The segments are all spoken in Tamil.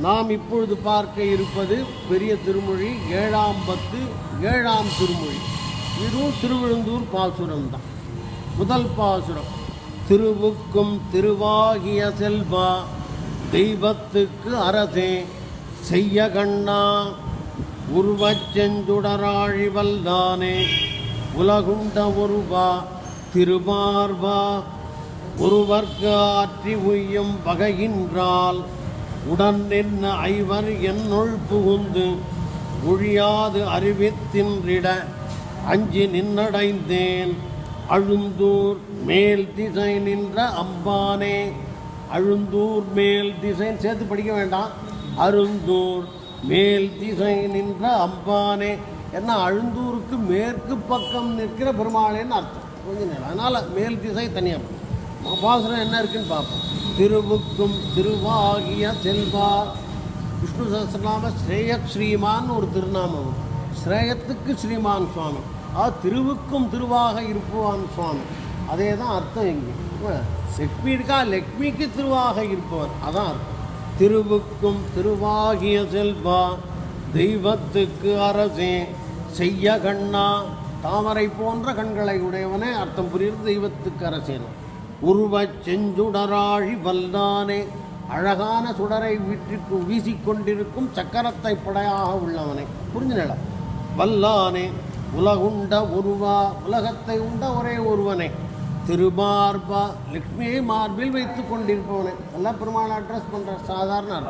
நாம் இப்பொழுது பார்க்க இருப்பது பெரிய திருமொழி ஏழாம் பத்து ஏழாம் திருமொழி. இதுவும் திருவிழுந்தூர் பாசுரம் தான். முதல் பாசுரம். திருவுக்கும் திருவாகிய செல்வா தெய்வத்துக்கு அரசே செய்ய கண்ணா உருவச் செஞ்சுடராழி வல்லானே உலகுண்ட ஒருவா திருமார்வா ஒருவர்க்கு ஆற்றி உய்யும் வகையின்றால் உடன் நின்ன ஐவர் என்னுள் புகுந்து ஒழியாது அறிவித்தின்றிட அஞ்சி நின்னடைந்தேன். அழுந்தூர் மேல் திசை நின்ற அம்பானே அழுந்தூர் மேல் திசை சேர்த்து படிக்க வேண்டாம். அருந்தூர் மேல் திசை நின்ற அம்பானே என்ன அழுந்தூருக்கு மேற்கு பக்கம் நிற்கிற பெருமாளேன்னு அர்த்தம். கொஞ்சம் நேரம் அதனால் மேல் திசை தனியாக உபாசனம் என்ன இருக்குன்னு பார்ப்போம். திருவுக்கும் திருவாகிய செல்வா. விஷ்ணு சஹசிரநாம ஸ்ரேயத் ஸ்ரீமான் ஒரு திருநாமம். ஸ்ரேயத்துக்கு ஸ்ரீமான் சுவாமி. ஆ திருவுக்கும் திருவாக இருப்பவான் சுவாமி. அதே தான் அர்த்தம் இங்கே. லக்ஷ்மி இருக்கா? லக்ஷ்மிக்கு திருவாக இருப்பவர் அதான் அர்த்தம். திருவுக்கும் திருவாகிய செல்வா தெய்வத்துக்கு அரசே செய்ய கண்ணா தாமரை போன்ற கண்களை உடையவனே அர்த்தம் புரியுது தெய்வத்துக்கு அரசேனும் உருவச் செஞ்சுடராழி வல்லானே அழகான சுடரை வீட்டிற்கு வீசிக்கொண்டிருக்கும் சக்கரத்தை படையாக உள்ளவனை. புரிஞ்சு நிலம் வல்லானே உலகுண்ட உருவா உலகத்தை உண்ட ஒரே ஒருவனே. திருமார்பா லக்ஷ்மியை மார்பில் வைத்து கொண்டிருப்பவனே. நல்லா பெருமாள் அட்ரஸ் பண்ணுற சாதாரண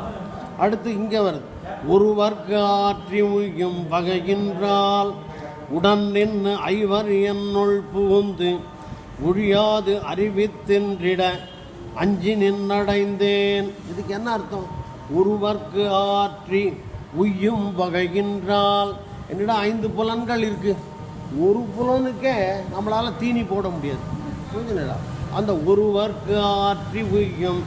அடுத்து இங்கே வருது. ஒருவர்க்கு ஆற்றி உய்யும் வகையின்றால் உடன் நின்று ஐவர் என்னுள் புகுந்து ஒழியாது அறிவித்தின்றிட அஞ்சி நின்னடைந்தேன். இதுக்கு என்ன அர்த்தம்? ஒருவர்க்கு ஆற்றி உய்யும் வகைகின்றால் என்னிடம் ஐந்து புலன்கள் இருக்கு. ஒரு புலனுக்கே நம்மளால தீனி போட முடியாது. புரிஞ்சுங்களா அந்த ஒருவர்க்கு ஆற்றி உய்யும்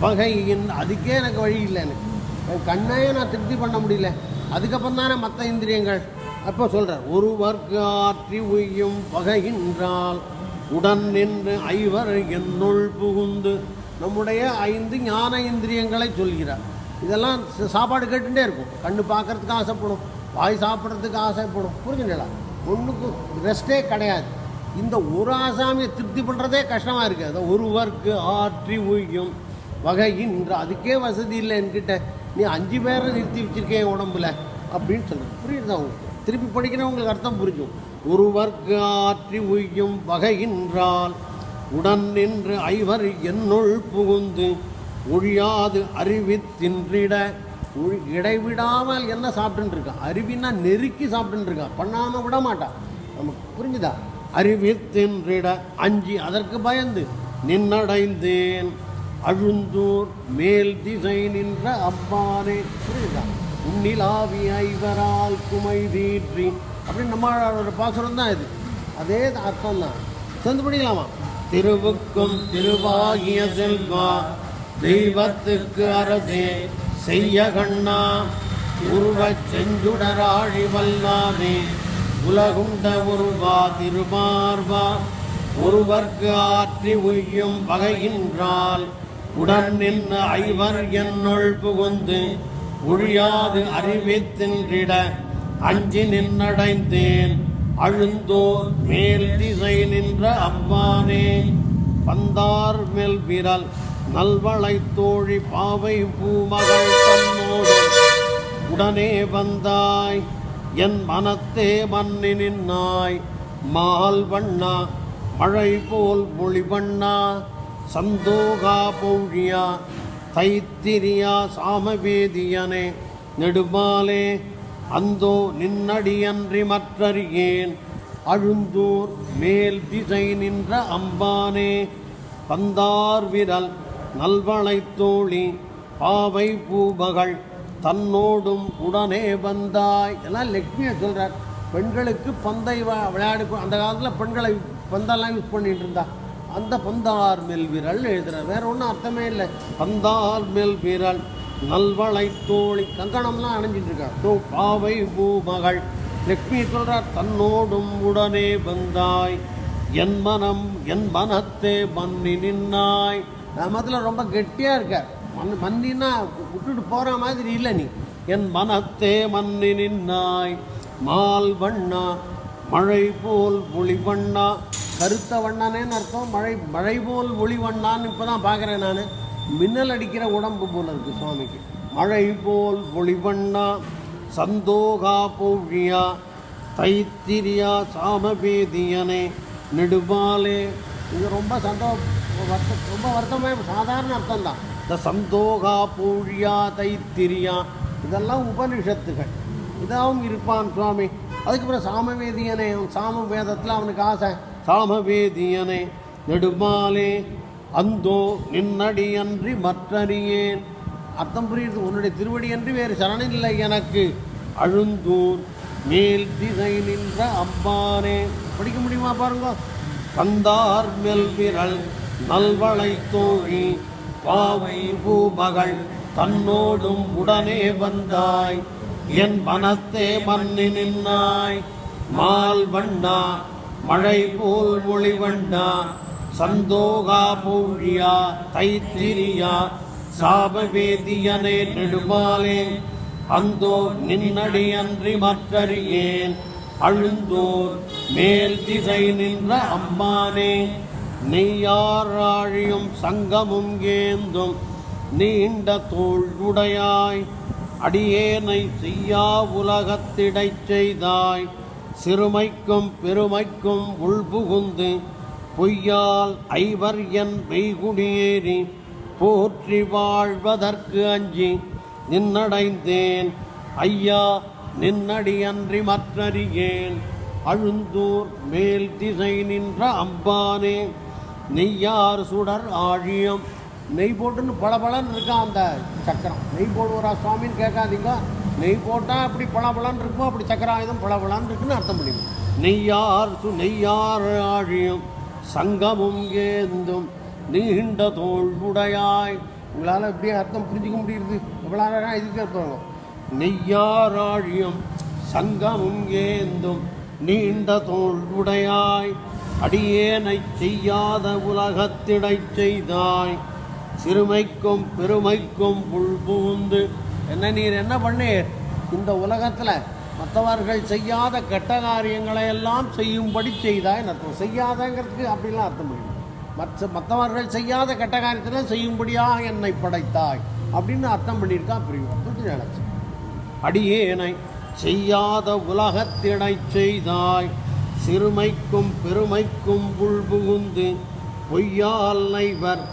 வகையின் அதுக்கே எனக்கு வழி இல்லை எனக்கு. என் கண்ணையே நான் திருப்தி பண்ண முடியல. அதுக்கப்புறம் தானே மற்ற இந்திரியங்கள். அப்போ சொல்கிறார் ஒருவர்க்கு ஆற்றி உய்யும் வகையின்றால். உடன் நின்று ஐவர் என்னுள் புகுந்து நம்முடைய ஐந்து ஞான இந்திரியங்களை சொல்கிறார். இதெல்லாம் சாப்பாடு கேட்டுகிட்டே இருக்கும். கண்ணு பார்க்கறதுக்கு ஆசைப்படும். வாய் சாப்பிட்றதுக்கு ஆசைப்படும். புரிஞ்சுங்களா? ஒன்றுக்கு ரெஸ்டே கிடையாது. இந்த ஒரு ஆசாமியை திருப்தி பண்ணுறதே கஷ்டமாக இருக்குது அதை ஒருவர்க்கு ஆற்றி உய்யும் வகையின்ற. அதுக்கே வசதி இல்லை என்கிட்ட. நீ அஞ்சு பேரை நிறுத்தி வச்சுருக்கேன் உடம்புல. அப்படின்னு சொல்லுங்கள் புரியுதா உங்களுக்கு? திருப்பி படிக்கிறவங்களுக்கு அர்த்தம் புரிஞ்சும். ஒருவர்க்கு ஆற்றி உய்யும் வகையின்றால் உடன் நின்று ஐவர் என்னுள் புகுந்து ஒழியாது அறிவித்தின்றிட இடைவிடாமல் என்ன சாப்பிட்டுருக்கா இருக்கான் அருவின்னா நெருக்கி சாப்பிட்டுருக்கா பண்ணாமல் விட மாட்டான் நமக்கு புரிஞ்சுதா? அறிவித்தின்றிட அஞ்சி அதற்கு பயந்து நின்னடைந்தேன். அழுந்தூர் மேல் திசை நின்ற அம்மானே புரியுதா உன்னிலாவி ஐவரால் குமை தீற்றி அப்படின்னு நம்மளோட பாசுரம் தான் இது. அதே அர்த்தம் தான் சேர்ந்து படிக்கலாமா? திருவுக்கும் திருவாகிய செல்வா தெய்வத்துக்கு அரசே செய்ய கண்ணா உருவச் செஞ்சுடராழி வல்லாதே உலகுண்ட உருவா திருமார்வா ஒருவர்க்கு ஆற்றி உய்யும் வகையின்றால் உடன் நின்று ஐவர் என்னுள் புகுந்து ஒழியாது அறிவித்தின்றிட அஞ்சி நின்னடைந்தேன். அழுந்தோர் மேல் திசை நின்ற அவ்வானே பந்தார் மேல் விரல் நல்வளை தோழி பாவை பூமகள் தன்னோடு உடனே வந்தாய் என் மனத்தே மன்னி நின்னாய். மால் வண்ணா மழை போல் மொழி வண்ணா. சந்தோகா பௌழியா தைத்திரியா சாமவேதியனே. நெடுமாலே அந்தோ நின்னடியன்றி மற்றறியேன். அழுந்தூர் மேல் திசை நின்ற அம்பானே. பந்தார் விரல் நல்வளை தோழி பாவை பூபகள் தன்னோடும் உடனே வந்தாய். எல்லாம் லக்ஷ்மியை சொல்கிறார் பெண்களுக்கு பந்தை விளையாடு அந்த காலத்தில் பெண்களை பந்தெல்லாம் யூஸ் பண்ணிட்டு இருந்தா. அந்த பந்தார் மேல் விரல் எழுதுறார் வேற ஒன்றும் அர்த்தமே இல்லை. பந்தார் மேல் விரல் நல்வளை தோழி கங்கணம்லாம் அணிஞ்சிட்டு இருக்கா தோ பாவை பூமகள் லக்ஷ்மி சொல்றார் தன்னோடும் உடனே வந்தாய். என் மனம் என் மனத்தே மன்னி நின்னாய். நமத்துல ரொம்ப கெட்டியாக இருக்கார். மண் மன்னின்னா விட்டுட்டு போகிற மாதிரி இல்லை நீ. என் மனத்தே மன்னி நின்னாய். மால் வண்ணா மழை போல் ஒளி வண்ணா. கருத்த வண்ணானேன்னு அர்த்தம். மழை மழை போல் ஒளி வண்ணான்னு இப்போ தான் பார்க்குறேன் நான். மின்னல் அடிக்கிற உடம்பு போல இருக்குது சுவாமிக்கு. மழை போல் ஒளிவண்ணா சந்தோகா பௌழியா தைத்திரியா சாமபேதியனே நெடுமாலே. இது ரொம்ப சந்தோ வருத்த ரொம்ப வருத்தமே சாதாரண அர்த்தம் தான் இந்த சந்தோகா பூழியா தைத்திரியா இதெல்லாம் உபனிஷத்துகள். இதாகவும் இருப்பான் சுவாமி. அதுக்கப்புறம் சாமவேதியனே சாம வேதத்தில் அவனுக்கு ஆசை. சாமவேதியனை நெடுமாலே அந்தோ நின்னடியன்றி மற்றறியேன். அர்த்தம் புரியுது? உன்னுடைய திருவடி அன்றி வேறு சரணமில்லை எனக்கு. அழுந்தூர் மேல் திசை நின்ற அம்பானே. படிக்க முடியுமா பாருங்க? கந்தார் மெல் விரல் நல்வளை தோழி பாவை பூமகள் தன்னோடும் உடனே வந்தாய். என் மனத்தே மன்னி நின்னாய். மால் வண்ணா மழை போல் ஒளிவண்டா சந்தோகா பூழியா தைத்திரியா சாபவேதியனே நெடுமாலே அந்தோ நின்னடி அன்றி மற்றறியேன் அழுந்தோர் மேல் திசை நின்ற அம்மானே நெய்யாராழியும் சங்கமும் ஏந்தும் நீண்ட தோல் உடையாய் அடியேனை செய்யா உலகத்திடை செய்தாய் சிறுமைக்கும் பெருமைக்கும் உள்புகுந்து பொய்யால் ஐவர் என் மெய்குடியேறி போற்றி வாழ்வதற்கு அஞ்சி நின்னடைந்தேன். ஐயா நின்னடியன்றி மற்றறியேன். அழுந்தூர் மேல் திசை நின்ற அம்பானே நெய்யார் சுடர் ஆழியம். நெய் போட்டுன்னு பளபளன்னு இருக்கான் அந்த சக்கரம். நெய் போடுவரா சுவாமின்னு கேட்காதீங்க. நெய் போட்டால் அப்படி பளபளன்னு இருக்கும் அப்படி சக்கராயுதம் பளபளன்னு இருக்குன்னு அர்த்தம் முடியும் நெய்யார் சு நெய்யார் ஆழியம் சங்கமும் ஏந்தும் நீண்ட தோள் உடையாய். உங்களால் எப்படியே அர்த்தம் புரிஞ்சுக்க முடியுது. எவ்வளோ நேரம் இதுக்கு இருப்பாங்க நெய்யாராழியம் சங்கமும் ஏந்தும் நீண்ட தோள் உடையாய். அடியேனை செய்யாத உலகத்திடைச் செய்தாய். சிறுமைக்கும் பெருமைக்கும் உள்புகுந்து என்ன நீர் என்ன பண்ணீர்? இந்த உலகத்தில் மற்றவர்கள் செய்யாத கெட்ட காரியங்களை எல்லாம் செய்யும்படி செய்தாய் அர்த்தம்? செய்யாதங்கிறதுக்கு அப்படிலாம் அர்த்தம் முடியும் மற்ற மற்றவர்கள் செய்யாத கெட்ட காரியத்தில் செய்யும்படியாக என்னை படைத்தாய் அப்படின்னு அர்த்தம் பண்ணியிருக்கான் பிரிவு புரிஞ்சு நினைச்சு. அடியேனை செய்யாத உலகத்தினை செய்தாய். சிறுமைக்கும் பெருமைக்கும் உள்புகுந்து பொய்யால் நைவர்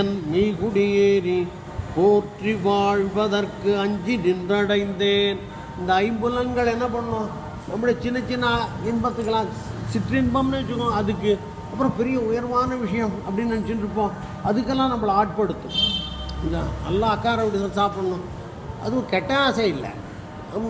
என் மீகுடியேறி. போற்றி வாழ்வதற்கு அஞ்சி நின்றடைந்தேன். இந்த ஐம்புலன்கள் என்ன பண்ணும்? நம்முடைய சின்ன சின்ன இன்பத்துக்கெல்லாம் சிற்றின்பம்னு வச்சுக்கோங்க. அதுக்கு அப்புறம் பெரிய உயர்வான விஷயம் அப்படின்னு நினச்சிட்டு இருப்போம். அதுக்கெல்லாம் நம்மளை ஆட்படுத்தும். இந்த நல்லா அக்கார விடுதல் சாப்பிடணும். அதுவும் கெட்ட ஆசை இல்லை.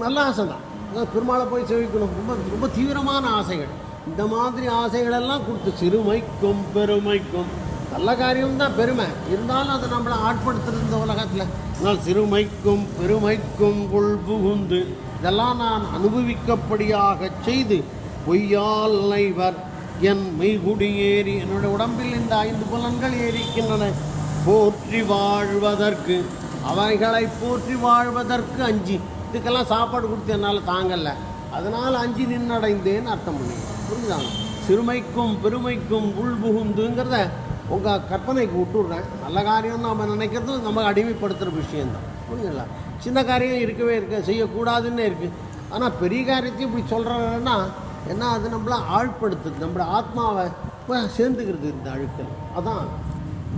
நல்ல ஆசை தான். பெருமாளை போய் சேவிக்கணும். ரொம்ப ரொம்ப தீவிரமான ஆசைகள். இந்த மாதிரி ஆசைகளெல்லாம் கொடுத்து சிறுமைக்கும் பெருமைக்கும் நல்ல காரியம்தான் பெருமை. இருந்தாலும் அதை நம்மளை ஆட்படுத்துறது இந்த உலகத்தில். ஆனால் சிறுமைக்கும் பெருமைக்கும் உள் புகுந்து இதெல்லாம் நான் அனுபவிக்கப்படியாக செய்து பொய்யால் நைவர் என் மெய்குடி ஏறி என்னுடைய உடம்பில் இந்த ஐந்து புலன்கள் ஏறிக்கின்றன. போற்றி வாழ்வதற்கு அவைகளை போற்றி வாழ்வதற்கு அஞ்சு. இதுக்கெல்லாம் சாப்பாடு கொடுத்து என்னால் தாங்கல. அதனால் அஞ்சு நின்னடைந்தேன்னு அர்த்தம் பண்ணி புரிஞ்சுதாங்க சிறுமைக்கும் பெருமைக்கும் உள் புகுந்துங்கிறத உங்கள் கற்பனைக்கு விட்டுடுறேன் நல்ல காரியம் நம்ம நினைக்கிறது நம்ம அடிமைப்படுத்துகிற விஷயந்தான் புரியுங்களா சின்ன காரியம் இருக்கவே இருக்க செய்யக்கூடாதுன்னு இருக்குது ஆனால் பெரிய காரியத்தையும் இப்படி சொல்கிறேன்னா என்ன அது நம்மளை ஆழ்படுத்துது. நம்மளோட ஆத்மாவை இப்போ சேர்ந்துக்கிறது இந்த அழுக்கல். அதான்.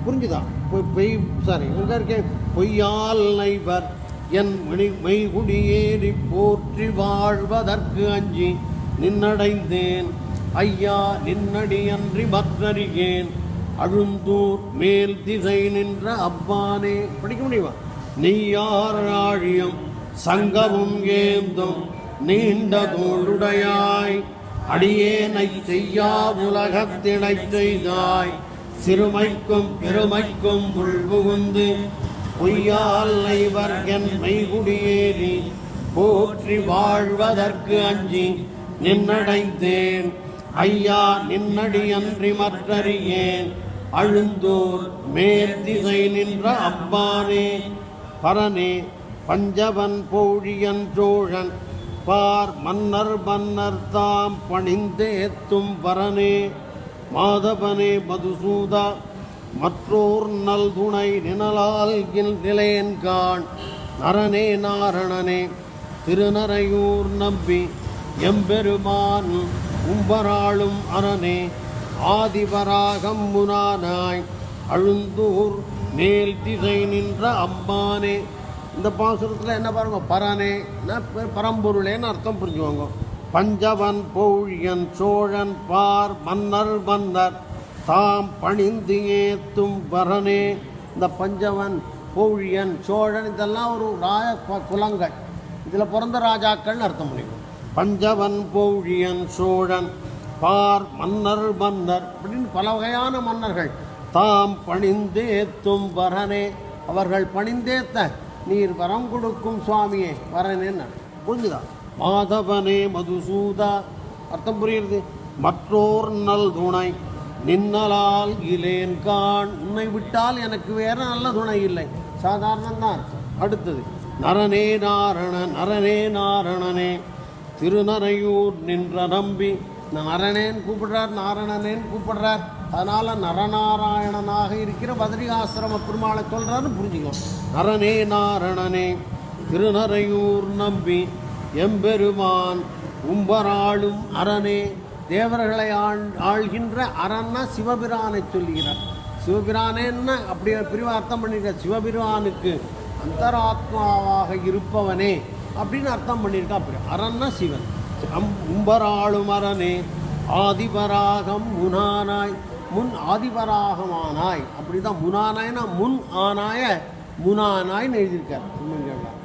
புரிஞ்சுதா? பொய் பொய் சாரி எங்கே இருக்கேன் பொய்யால் நைவர் என் மணி மெய்குடியேறி போற்றி வாழ்வதற்கு அஞ்சி நின்னடைந்தேன். ஐயா நின்னடி அன்றி மற்றறியேன் அழுந்தூர் மேல் திசை நின்ற அவ்வானே படிக்க முடியுமா? நீயார் ஆழியம் சங்கமும் ஏந்தும் நீண்ட தோளுடையாய். அடியேனை செய்யா உலகத்திடைச் செய்தாய். சிறுமைக்கும் பெருமைக்கும் உள்புகுந்து பொய்யால் நைவர் என் மெய்குடியேறி. போற்றி வாழ்வதற்கு அஞ்சி நின்னடைந்தேன். ஐயா நின்னடியன்றி மற்றறியேன் அழுந்தூர் மேற்திசை நின்ற அப்பானே. பரனே பஞ்சவன் போழியன் சோழன் பார் மன்னர் மன்னர் தாம் பணிந்தேத்தும் வரனே மாதவனே மதுசூதா மற்றோர் நல் துணை நிழலால் நிலையன்கான் நரனே நாரணனே திருநரையூர் நம்பி எம்பெருமான் உம்பராளும் அரணே ஆதிபராகம் முனானாய் அழுந்தூர் மேல் திசை நின்ற அம்பானே. இந்த பாசுரத்தில் என்ன பாருங்க பரனே பரம்பொருளேன்னு அர்த்தம் புரிஞ்சுவாங்க பஞ்சவன் பௌழியன் சோழன் பார் மன்னர் மன்னர் தாம் பணிந்து ஏத்தும் வரனே. இந்த பஞ்சவன் பௌழியன் சோழன் இதெல்லாம் ஒரு ராய குலங்கள். இதில் பிறந்த ராஜாக்கள்னு அர்த்தம் பண்ணிக்கணும் பஞ்சவன் பௌழியன் சோழன் பார் மன்னர் மன்னர் அப்படின்னு பல வகையான மன்னர்கள். தாம் பணிந்தேத்தும் வரனே அவர்கள் பணிந்தேத்த நீர் வரம் கொடுக்கும் சுவாமியே வரனேன்னு புரிஞ்சுதா? மாதவனே மதுசூதா. அர்த்தம் புரியுது மற்றோர் நல் துணை நின்னலால் இலேன் கான் உன்னை விட்டால் எனக்கு வேற நல்ல துணை இல்லை. சாதாரணம்தான். அடுத்தது நரனே நாரண நரனே நாரணனே. திருநரையூர் நின்ற நம்பி நாரணேன் கூப்பிடுறார் நாரணனேன்னு கூப்பிடுறார். அதனால் நரநாராயணனாக இருக்கிற பத்ரிகாசிரம பெருமாளை சொல்கிறாருன்னு புரிஞ்சுக்கோ. நரனே நாரணனே திருநரையூர் நம்பி எம்பெருமான் உம்பராளும் அரணே தேவர்களை ஆள் ஆள்கின்ற அரன்னா சிவபிரானை சொல்லுகிறார். சிவபிரானேன்னு அப்படி பிரிவு அர்த்தம் பண்ணியிருக்க சிவபிரானுக்கு அந்தராத்மாவாக இருப்பவனே. அப்படின்னு அர்த்தம் பண்ணியிருக்கா அப்படி. அரன்னா சிவன். அம் உம்பராளும் அரணே ஆதிபராகம் முனானாய் முன் ஆதிபராகமானாய். அப்படிதான் முனானாய்னா முன் ஆனாய முனானாய்னு எழுதியிருக்கார் திருமங்கலம்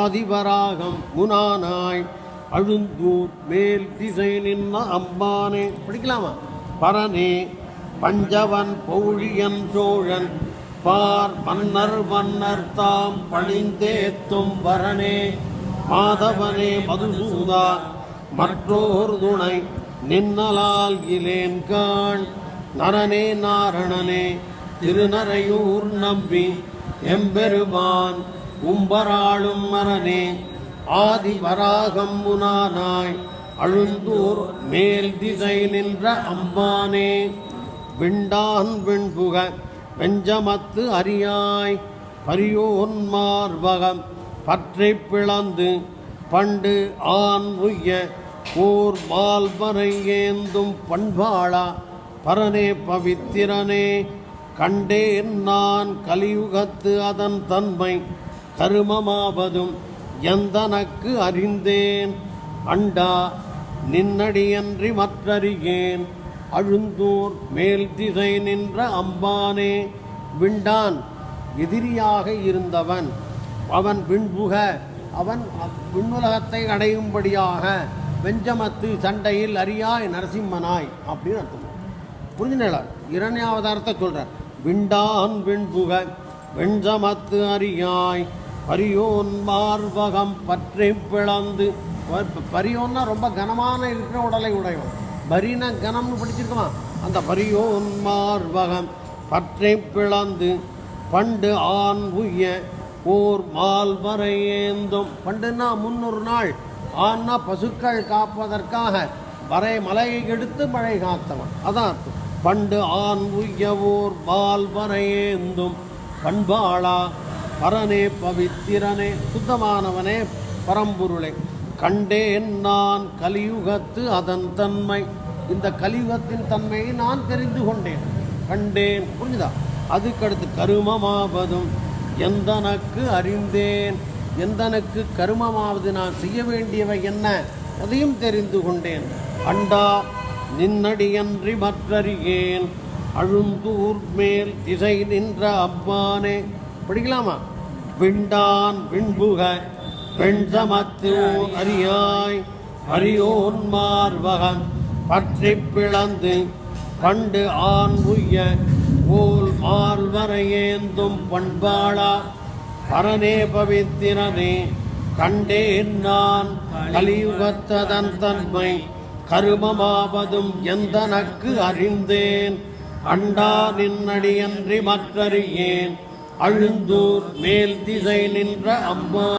ஆதிபராகம் முனானாய் அழுந்தூர் மேல் திசை நின்ன அம்பானே. படிக்கலாமா? பரனே பஞ்சவன் பௌழியன் சோழன் பார் மன்னர் மன்னர் தாம் பழிந்தேத்தும் வரனே. மாதவனே மதுசூதா மற்றோர் துணை நின்னலால் இலேன் காண் நரனே நாரணனே திருநரையூர் நம்பி எம்பெருமான் உம்பராளும் மரனே ஆதி வராகம் முனானாய் அழுந்தூர் மேல் திசை நின்ற அம்பானே. விண்டான் விண்புக வெஞ்சமத்து அறியாய் பரியோன்மார்பகம் மார்பகம் பற்றி பிளந்து பண்டு ஆண் உய்ய ஓர் மால்வரை ஏந்தும் பண்பாளா? பரனே பவித்திரனே கண்டேன் நான் கலியுகத்து அதன் தன்மை. கருமமாவதும் எந்தனக்கு அறிந்தேன்? அண்டா நின்னடியன்றி மற்றறியேன். அழுந்தூர் மேல் திசை நின்ற அம்பானே விண்டான் எதிரியாக இருந்தவன். அவன் விண்புக அவன் அப்- விண்ணுலகத்தை அடையும்படியாக வெஞ்சமத்து சண்டையில் அறியாய் நரசிம்மனாய் அப்படின்னு அர்த்தம். புரிஞ்சுனேளா இரண்யாவதாரத்தை சொல்கிறார் விண்டான் விண்புக வெஞ்சமத்து அறியாய் பரியோன் மார்பகம் பற்றி பிளந்து. பரியோன்னா ரொம்ப கனமான இருக்கிற உடலை உடையவன். பரின கனம்னு படிச்சிருக்கமா? அந்த பரியோன் மார்பகம் பற்றி பிளந்து. பண்டு ஆண் உய்ய ஓர் மால்வரை ஏந்தும். பண்டுன்னா முன்னூறு நாள். ஆன்னா பசுக்கள் காப்பதற்காக வரை மலையை எடுத்து மழை காத்தவன். அதான் பண்டு ஆண் உய்யவோர் மால்வரை ஏந்தும். பண்பாளா பரனே பவித்திரனே சுத்தமானவனே பரம்பொருளே. கண்டேன் நான் கலியுகத்து அதன் தன்மை. இந்த கலியுகத்தின் தன்மையை நான் தெரிந்து கொண்டேன். கண்டேன். புரிஞ்சுதா? அதுக்கடுத்து கருமமாவதும். எந்தனக்கு அறிந்தேன்? எந்தனக்கு கருமமாவது நான் செய்ய வேண்டியவை என்ன? அதையும் தெரிந்து கொண்டேன். அண்டா நின்னடியன்றி மற்றறியேன். அழுந்தூர் மேல் திசை நின்ற அம்பானே படிக்கலாமா? விண்டான் விண்புக வெண்சமத்து அறியாய். அரியோன் மார்பகம் பற்றி பிளந்து கண்டு ஆண் உய்ய. போல் மால்வரையேந்தும் பண்பாளா? பரனே பவித்திரனே கண்டேன் நான் கலியுகத்ததன் தன்மை. கருமமாவதும் எந்தனக்கு அறிந்தேன்? அண்டா நின்னடியன்றி மற்றறியேன். அழுந்தூர் மேல் திசை நின்ற அம்மா.